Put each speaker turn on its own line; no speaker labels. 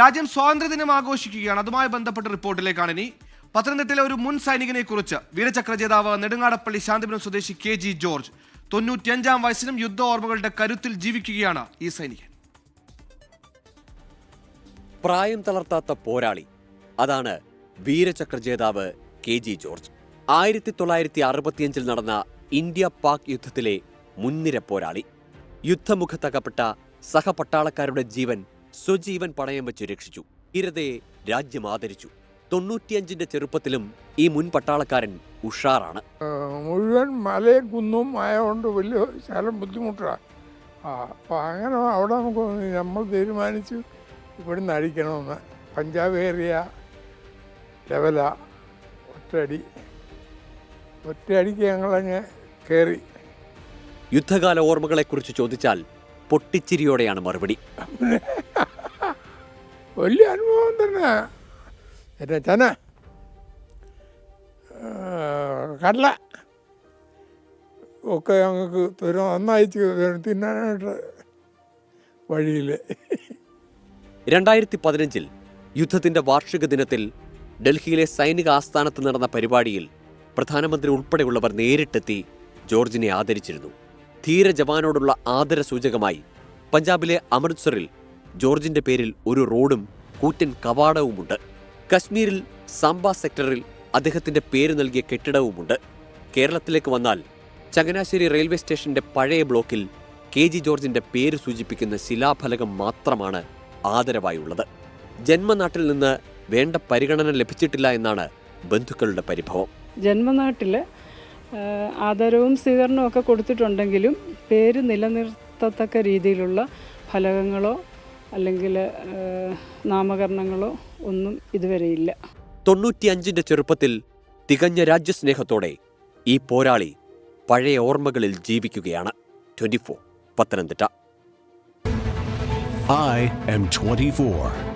രാജ്യം സ്വാതന്ത്ര്യദിനം ആഘോഷിക്കുകയാണ്. അതുമായി ബന്ധപ്പെട്ട റിപ്പോർട്ടിലേക്കാണ് ഇനി. പത്തനംതിട്ടയിലെ ഒരു മുൻ സൈനികനെ കുറിച്ച് വീരചക്ര ജേതാവ് നെടുങ്ങാടപ്പള്ളി ശാന്തിപുരം സ്വദേശി കെ ജി ജോർജ് തൊണ്ണൂറ്റിയഞ്ചാം വയസ്സിലും യുദ്ധ ഓർമ്മകളുടെ കരുത്തിൽ ജീവിക്കുകയാണ് ഈ സൈനികൻ.
പ്രായം തളർത്താത്ത പോരാളി. അതാണ് വീരചക്ര ജേതാവ് കെ ജി ജോർജ്. ആയിരത്തി തൊള്ളായിരത്തി അറുപത്തിയഞ്ചിൽ നടന്ന ഇന്ത്യ പാക് യുദ്ധത്തിലെ മുൻനിര പോരാളി. യുദ്ധമുഖത്തകപ്പെട്ട സഹപട്ടാളക്കാരുടെ ജീവൻ സ്വജീവൻ പണയം വെച്ച് രക്ഷിച്ചു. ഇരതയെ രാജ്യം ആദരിച്ചു. തൊണ്ണൂറ്റിയഞ്ചിന്റെ ചെറുപ്പത്തിലും ഈ മുൻ പട്ടാളക്കാരൻ ഉഷാറാണ്.
മുഴുവൻ മലയും കുന്നും ആയതുകൊണ്ട് വലിയ ശകലം ബുദ്ധിമുട്ടാണ് അപ്പൊ അപ്പം അങ്ങനെ അവിടെ നമുക്ക് നമ്മൾ തീരുമാനിച്ചു ഇവിടുന്ന് അടിക്കണമെന്ന്. പഞ്ചാബ് ഏരിയ ലെവല. ഒറ്റയടി. ഒറ്റയടിക്ക് ഞങ്ങളങ്ങ് കയറി
യുദ്ധകാല ഓർമ്മകളെക്കുറിച്ച് ചോദിച്ചാൽ പൊട്ടിച്ചിരിയോടെയാണ് മറുപടി.
വലിയ അനുഭവം തന്നെ. എന്റെ ചന കടല ഒക്കെ ഞങ്ങൾക്ക് തരും നന്നായി തിന്നാനായിട്ട് വഴിയിൽ
രണ്ടായിരത്തി പതിനഞ്ചിൽ യുദ്ധത്തിന്റെ വാർഷിക ദിനത്തിൽ ഡൽഹിയിലെ സൈനിക ആസ്ഥാനത്ത് നടന്ന പരിപാടിയിൽ പ്രധാനമന്ത്രി ഉൾപ്പെടെയുള്ളവർ നേരിട്ടെത്തി ജോർജിനെ ആദരിച്ചിരുന്നു. ധീര ജവാനോടുള്ള ആദര സൂചകമായി പഞ്ചാബിലെ അമൃത്സറിൽ ജോർജിന്റെ പേരിൽ ഒരു റോഡും കൂറ്റൻ കവാടവുമുണ്ട്. കശ്മീരിൽ സാംബ സെക്ടറിൽ അദ്ദേഹത്തിന്റെ പേര് നൽകിയ കെട്ടിടവുമുണ്ട്. കേരളത്തിലേക്ക് വന്നാൽ ചങ്ങനാശ്ശേരി റെയിൽവേ സ്റ്റേഷന്റെ പഴയ ബ്ലോക്കിൽ കെ ജി ജോർജിന്റെ പേര് സൂചിപ്പിക്കുന്ന ശിലാഫലകം മാത്രമാണ് ആദരവായുള്ളത്. ജന്മനാട്ടിൽ നിന്ന് വേണ്ട പരിഗണന ലഭിച്ചിട്ടില്ല എന്നാണ് ബന്ധുക്കളുടെ പരിഭവം.
ജന്മനാട്ടിൽ ആദരവും സ്വീകരണവും ഒക്കെ കൊടുത്തിട്ടുണ്ടെങ്കിലും പേര് നിലനിർത്തത്തക്ക രീതിയിലുള്ള ഫലകങ്ങളോ അല്ലെങ്കിൽ നാമകരണങ്ങളോ ഒന്നും ഇതുവരെയില്ല
തൊണ്ണൂറ്റിയഞ്ചിന്റെ ചെറുപ്പത്തിൽ തികഞ്ഞ രാജ്യസ്നേഹത്തോടെ ഈ പോരാളി പഴയ ഓർമ്മകളിൽ ജീവിക്കുകയാണ്. ട്വന്റി പത്തനംതിട്ട.
I am 24.